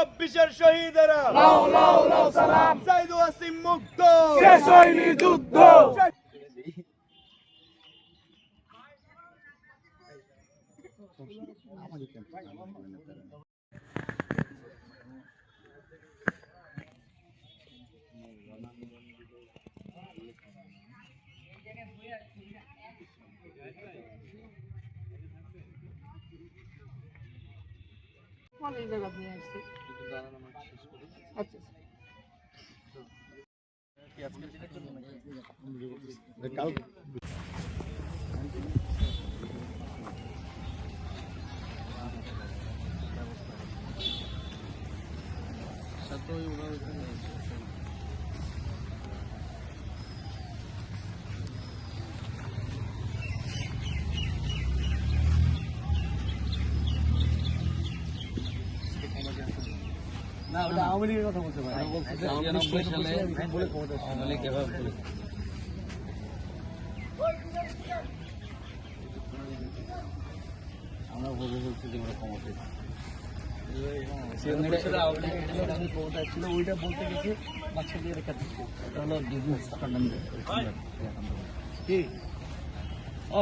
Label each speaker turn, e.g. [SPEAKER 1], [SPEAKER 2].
[SPEAKER 1] চব্বিশের শহীদেরা
[SPEAKER 2] লাও লাও লাও সালাম
[SPEAKER 1] জাইদু আসিম মুক্ত
[SPEAKER 2] শেষ হয়নি যুদ্ধ
[SPEAKER 3] অনেক জায়গা নিয়ে আসছে আচ্ছা
[SPEAKER 2] না ওটা আওয়ামী লীগের কথা বলতে পারে আমরা বলব বলছি যে ওরা কমাতে ছিল। ওইটা বলতে গেছে বাচ্চা দিয়ে রেখা দিচ্ছে। হলো বিজনেস কি? ও